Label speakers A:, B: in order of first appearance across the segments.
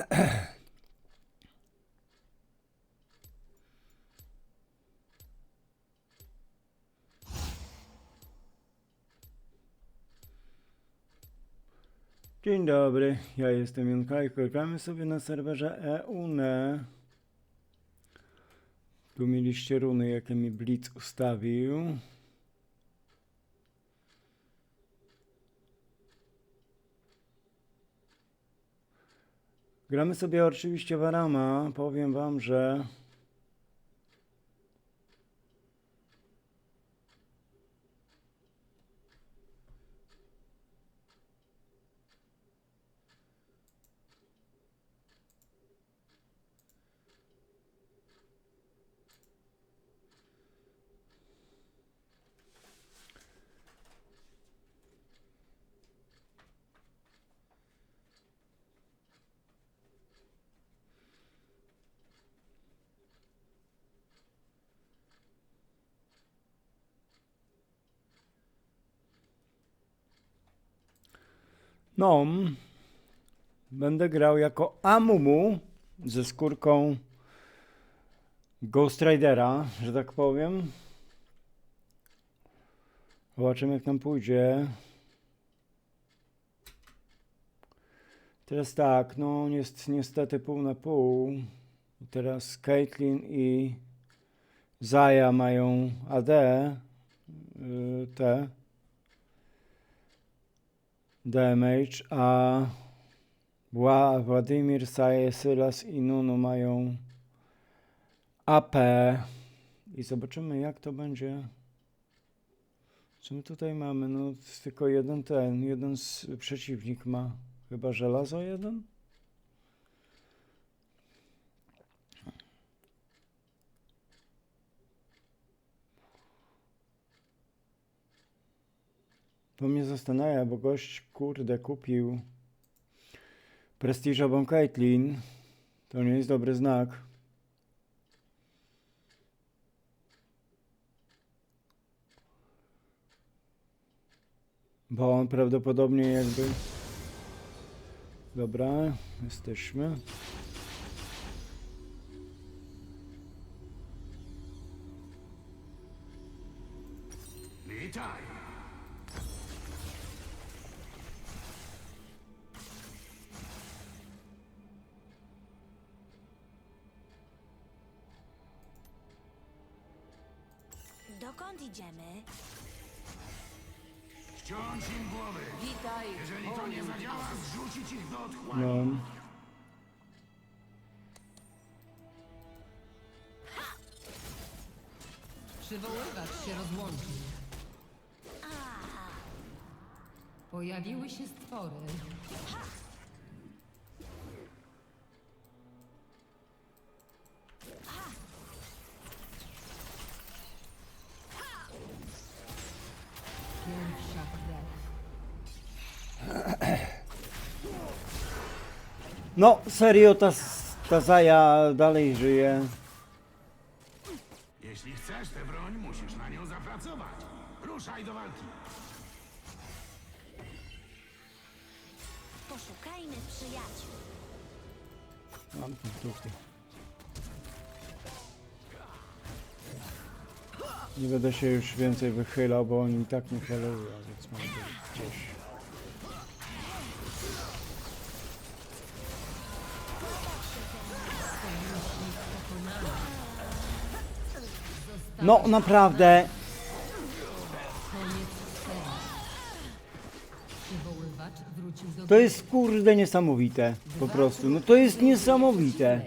A: Dzień dobry, ja jestem Jonkajko i gramy sobie na serwerze EUNE. Tu mieliście runy, jakie mi Blitz ustawił. Gramy sobie oczywiście Warama. Powiem wam, że No, będę grał jako Amumu ze skórką Ghost Ridera, że tak powiem. Zobaczymy jak nam pójdzie. Teraz tak, no jest niestety pół na pół. I Teraz Caitlyn i Zaya mają AD. Yy, te damage, a Wła- Władimir, Saje, Sylas i Nunu mają AP. I zobaczymy jak to będzie. Co my tutaj mamy? No tylko jeden ten, jeden przeciwnik ma. Chyba żelazo jeden? To mnie zastanawia, bo gość, kurde, kupił prestiżową Caitlyn. To nie jest dobry znak. Bo on prawdopodobnie jakby... Dobra, jesteśmy.
B: Dokąd idziemy?
C: Ściąć im głowy!
D: Witaj,
C: Jeżeli to nie zadziała, zrzucić ich do otchłani!
A: No.
D: przywoływacz się rozłączył. Pojawiły się stwory. Pierwsza krew.
A: No, serio, ta, ta Zaja dalej żyje.
C: Jeśli chcesz tę broń, musisz na nią zapracować. Ruszaj do walki!
B: Poszukajmy przyjaciół.
A: Mam punktówki. Nie będę się już więcej wychylał, bo oni i tak nie helują, więc mam gdzieś. No naprawdę, to jest kurde niesamowite. Po prostu, no to jest niesamowite.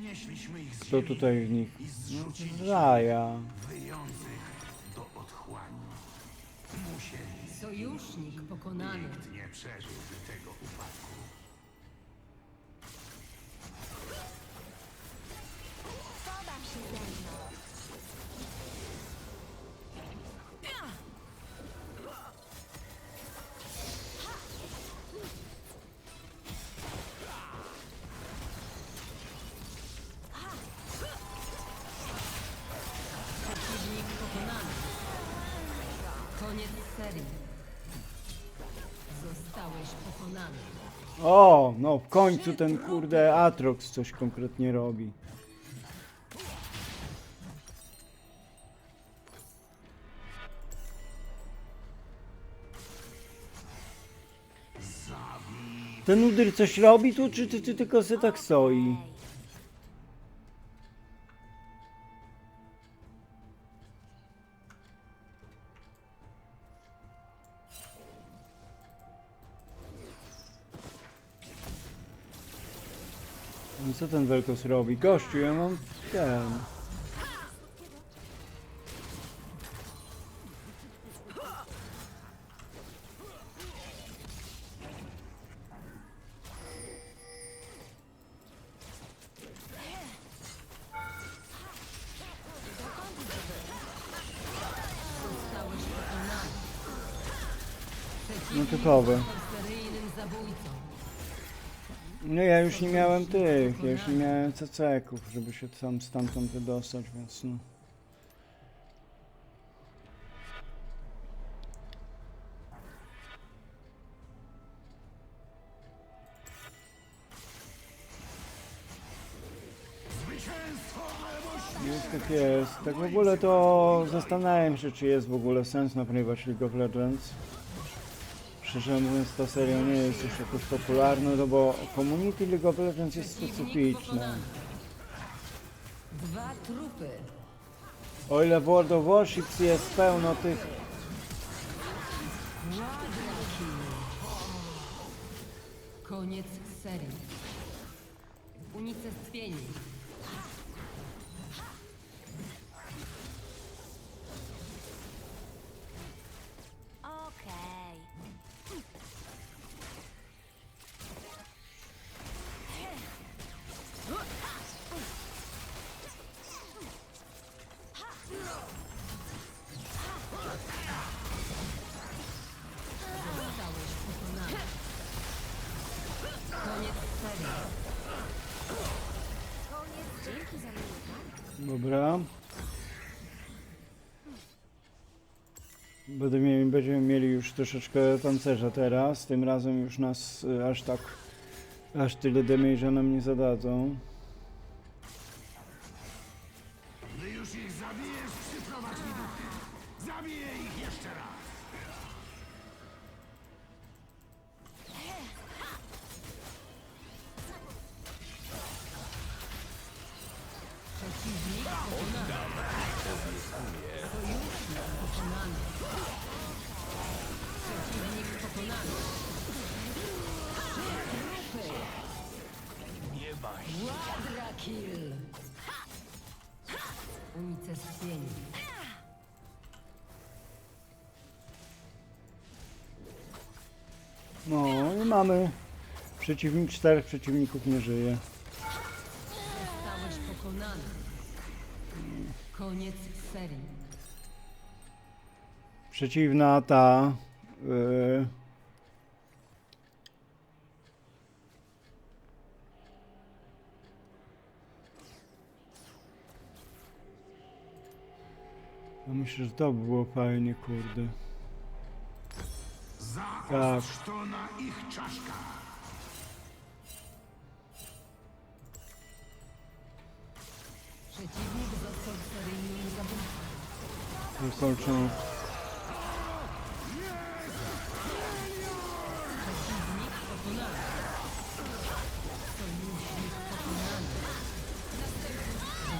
C: Unieśliśmy ich z
A: Co
C: ziemi
A: tutaj w nich?
C: i zrzuciliśmy
A: Zaja.
C: wyjących do otchłani. Musieli.
D: Sojusznik pokonany.
C: Nikt nie przeżyłby tego upadku.
A: O, no w końcu ten kurde Atrox coś konkretnie robi. Ten Udyr coś robi tu, czy ty, ty tylko se tak stoi? Co ten Velkos robi? Gościu, ja mam ten... ja już nie miałem CC-ków, żeby się tam stamtąd wydostać, więc no. Tak jest. Tak w ogóle to zastanawiam się, czy jest w ogóle sens nagrywać League of Legends. Szczerze mówiąc, ta seria nie jest już jakoś popularna, no bo community League of Legends jest specyficzne.
D: Dwa trupy.
A: O ile w World of Warships jest pełno tych...
D: Koniec serii. Unicestwienie.
A: Będziemy mieli już troszeczkę pancerza teraz. Tym razem już nas y, aż tak, aż tyle damage'a nam nie zadadzą. Mamy przeciwnik, czterech przeciwników nie żyje.
D: Zostałeś pokonany. Koniec serii.
A: Przeciwna ta... y, No myślę, że to by było fajnie, kurde.
C: Zaostrz to na ich czaszkach.
D: Przeciwnik został seryjnym zabójcą.
A: Wykończą.
D: Przeciwnik pokonany. Sojusznik pokonany.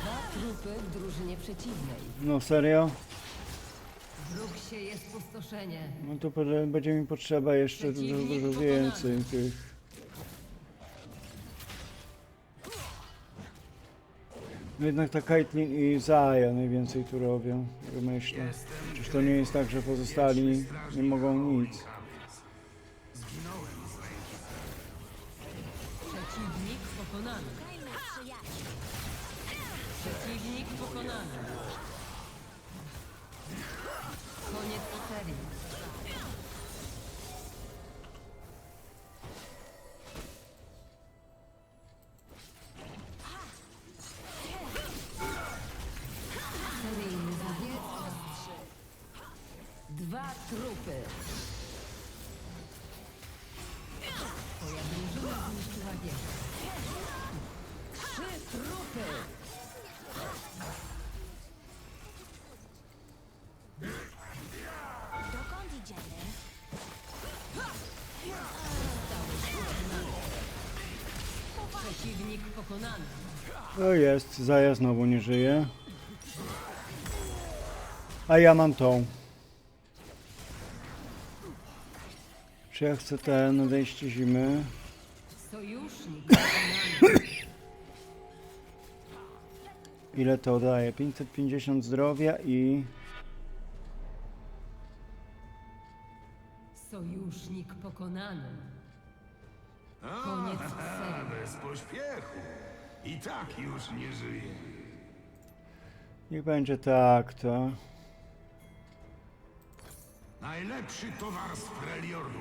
D: Dwa trupy w drużynie przeciwnej.
A: No serio?
D: Się jest pustoszenie.
A: No to będzie mi potrzeba jeszcze dużo, dużo więcej tych. No jednak ta Caitlyn i Zaya najwięcej tu robią, jak myślę. Czyż to nie jest tak, że pozostali nie mogą nic?
C: Zginąłem z ręki
D: Przeciwnik pokonany. Przeciwnik pokonany. Koniec serii. Przeciwnik pokonany.
A: To jest, Zaja znowu nie żyje. A ja mam tą. Czy ja chcę ten odejście zimy?
D: Sojusznik pokonany.
A: Ile to daje? 550 zdrowia i...
D: Sojusznik pokonany. Koniec serii.
C: bez pośpiechu. I tak już nie żyje.
A: Niech będzie tak, to...
C: Najlepszy towar z Freljordu.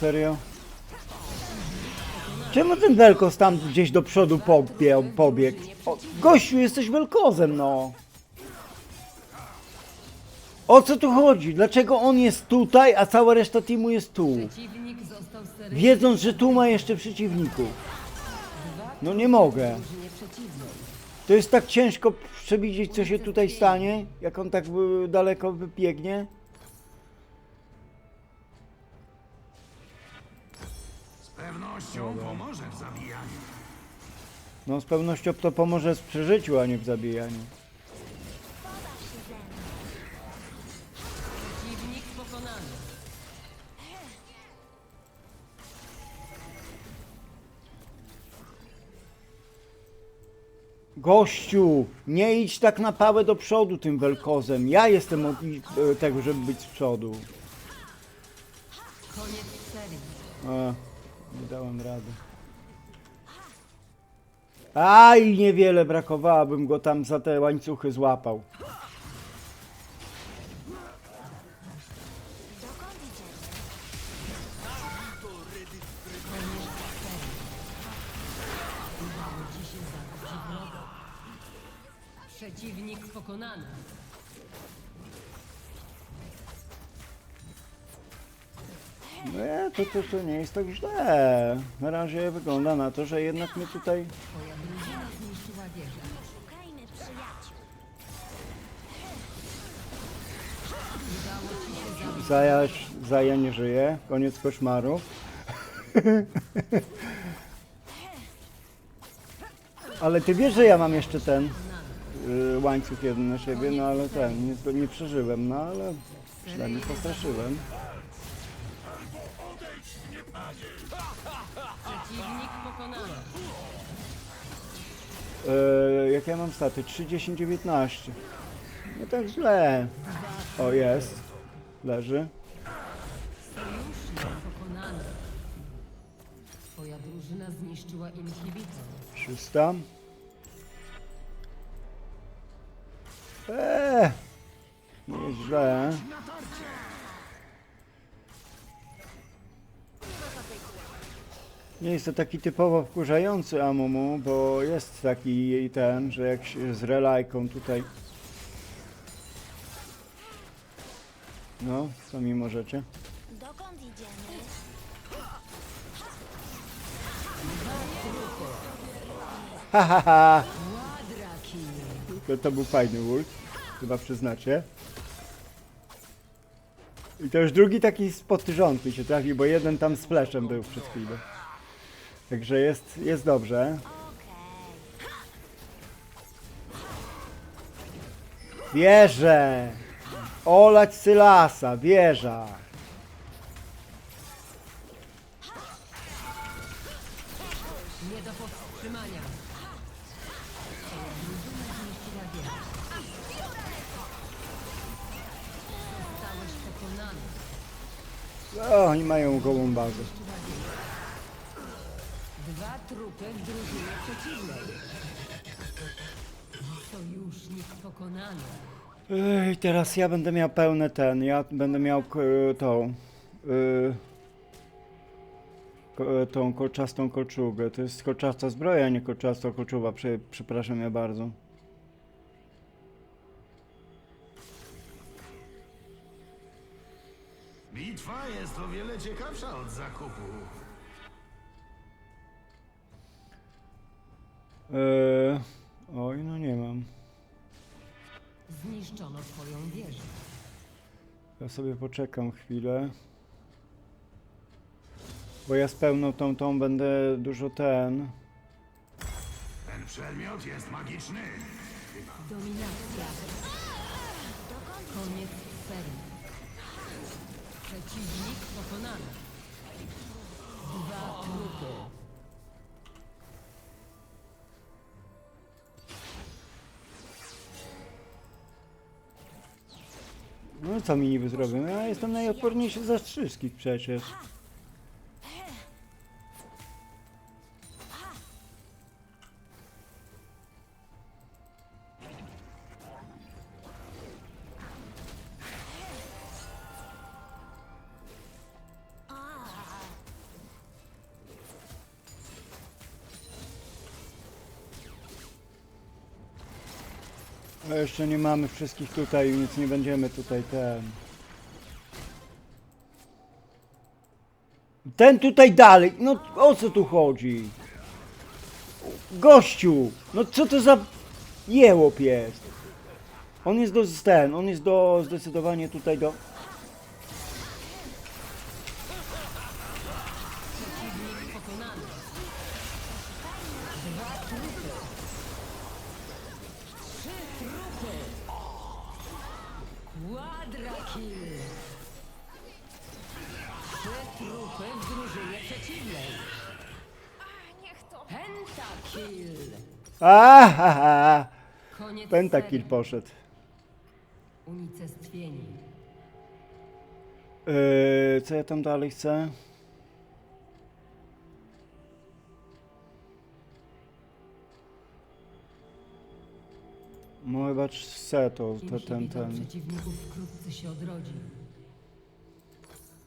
A: Serio? Czemu ten Welkos tam gdzieś do przodu pobiegł? pobiegł? O, gościu, jesteś Welkozem, no! O co tu chodzi? Dlaczego on jest tutaj, a cała reszta teamu jest tu? Wiedząc, że tu ma jeszcze przeciwników. No nie mogę. To jest tak ciężko przewidzieć, co się tutaj stanie, jak on tak daleko wybiegnie. No z pewnością to pomoże w przeżyciu, a nie w zabijaniu.
D: Przeciwnik pokonany.
A: Gościu, nie idź tak na pałę do przodu tym welkozem. Ja jestem od e, tego, żeby być z przodu.
D: Koniec serii.
A: A, nie dałem rady. Aj, niewiele brakowało, bym go tam za te łańcuchy złapał. To, to, nie jest tak źle. Na razie wygląda na to, że jednak mnie tutaj... Zaja, Zaja nie żyje. Koniec koszmaru. Ale ty wiesz, że ja mam jeszcze ten y, łańcuch jeden na siebie, no ale ten, nie, nie przeżyłem, no ale przynajmniej postraszyłem.
D: Przeciwnik pokonany.
A: E, jak ja mam staty? 3, 10, 19. Nie tak źle. O, jest. Leży.
D: Sojusznik pokonany. Twoja drużyna zniszczyła inhibitor.
A: 300. Eee, nie jest źle. Nie jest to taki typowo wkurzający Amumu, bo jest taki ten, że jak się z relajką tutaj. No, co mi możecie?
B: Dokąd idziemy?
A: Ha ha ha!
D: Ładraki.
A: To, to był fajny ult, chyba przyznacie. I to już drugi taki spod rząd mi się trafił, bo jeden tam z fleszem był przed chwilą. Także jest, jest dobrze. Wieżę! Olać Sylasa, wieża!
D: Nie do powstrzymania.
A: O, oni mają gołą bazę.
D: Dwa trupy w drużynie przeciwnej. Sojusznik pokonany.
A: Ej, teraz ja będę miał pełny ten, ja będę miał k- tą, y, ko- tą kolczastą kolczugę. To jest kolczasta zbroja, a nie kolczasta kolczuga, Prze, przepraszam ja bardzo.
C: Bitwa jest o wiele ciekawsza od zakupu.
A: Eee, oj, no nie mam.
D: Zniszczono twoją wieżę.
A: Ja sobie poczekam chwilę. Bo ja z pełną tą, tą będę dużo ten.
C: Ten przedmiot jest magiczny.
D: Dominacja. Koniec serii. Przeciwnik pokonany. Dwa trupy.
A: Co mi niby zrobią? Ja jestem najodporniejszy ze wszystkich przecież. Jeszcze nie mamy wszystkich tutaj, więc nie będziemy tutaj ten. Ten tutaj dalej, no o co tu chodzi? Gościu, no co to za jełop jest? On jest do ten, on jest do zdecydowanie tutaj do... Ahaha!
D: Koniec
A: Pentakil
D: serii.
A: poszedł.
D: Unicestwieni.
A: Yy, co ja tam dalej chcę? No chyba chcę to, ten, ten.
D: przeciwników wkrótce się odrodzi.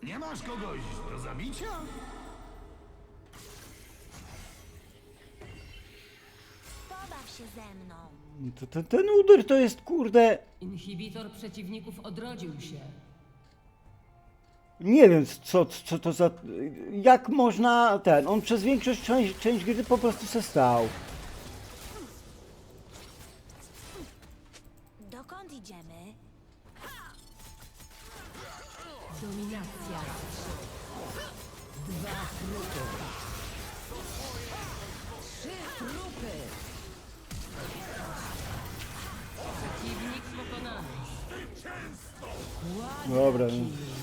C: Nie masz kogoś do zabicia?
B: Się ze mną.
A: To, to, ten uder to jest kurde...
D: Inhibitor przeciwników odrodził się.
A: Nie wiem co, co to za... Jak można ten... On przez większość część, część gry po prostu se stał.
B: Dokąd idziemy?
D: Dominacja. Dwa.
A: Dobra,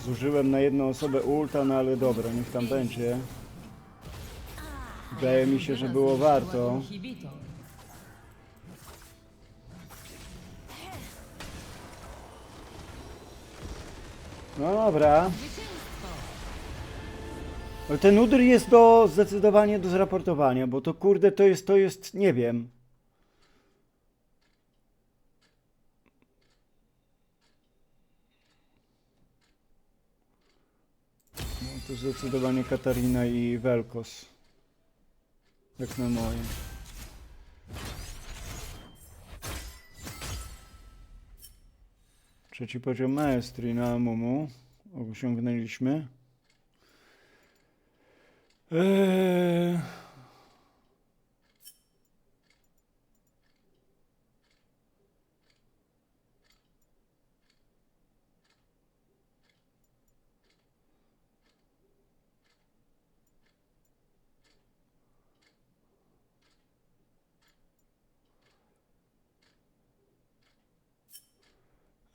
A: zużyłem na jedną osobę ulta, no ale dobra, niech tam będzie. Wydaje mi się, że było warto. No dobra. Ale ten uder jest do zdecydowanie do zraportowania, bo to kurde to jest, to jest, nie wiem. No to zdecydowanie Katarina i Velkos. Jak na moje. Trzeci poziom maestrii na Mumu osiągnęliśmy. Eee...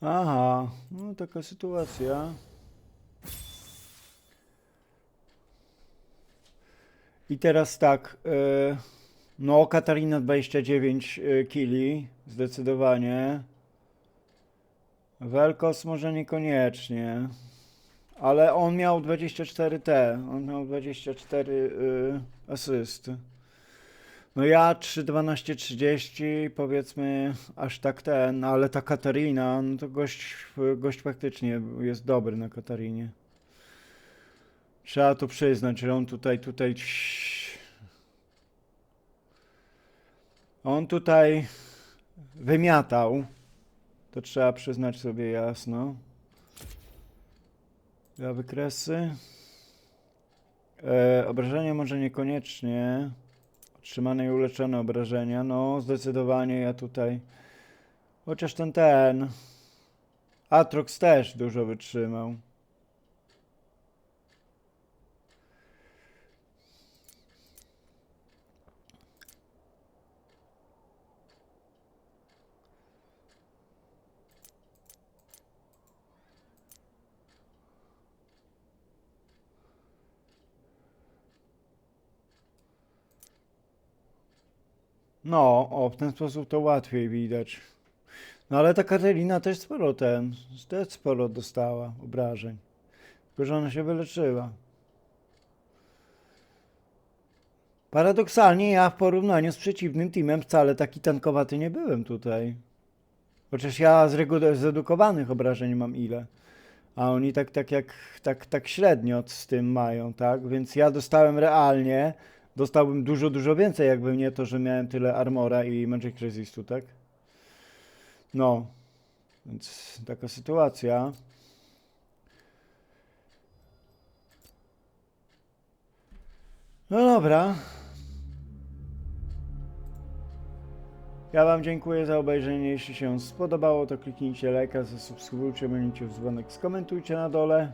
A: Aha, no taka sytuacja. I teraz tak, e, no Katarina 29 e, kili, zdecydowanie. Velkos może niekoniecznie, ale on miał 24 T, on miał 24 y, asyst. No ja 3.12.30 powiedzmy aż tak ten, ale ta Katarina, no to gość, gość faktycznie jest dobry na Katarinie. Trzeba to przyznać, że on tutaj, tutaj... On tutaj wymiatał. To trzeba przyznać sobie jasno. Dwa wykresy. E, obrażenia może niekoniecznie. Otrzymane i uleczone obrażenia. No, zdecydowanie ja tutaj. Chociaż ten ten. Atrox też dużo wytrzymał. No, o, w ten sposób to łatwiej widać. No ale ta Katarina też sporo ten, też sporo dostała obrażeń. Tylko, że ona się wyleczyła. Paradoksalnie ja w porównaniu z przeciwnym teamem wcale taki tankowaty nie byłem tutaj. Chociaż ja z zedukowanych obrażeń mam ile. A oni tak, tak jak, tak, tak średnio z tym mają, tak? Więc ja dostałem realnie, dostałbym dużo, dużo więcej, jakby nie to, że miałem tyle armora i Magic Resistu, tak? No, więc taka sytuacja. No dobra. Ja Wam dziękuję za obejrzenie. Jeśli się spodobało, to kliknijcie lajka, zasubskrybujcie, w dzwonek, skomentujcie na dole.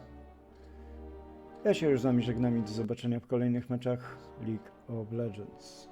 A: Ja się już z Wami żegnam i do zobaczenia w kolejnych meczach League of Legends.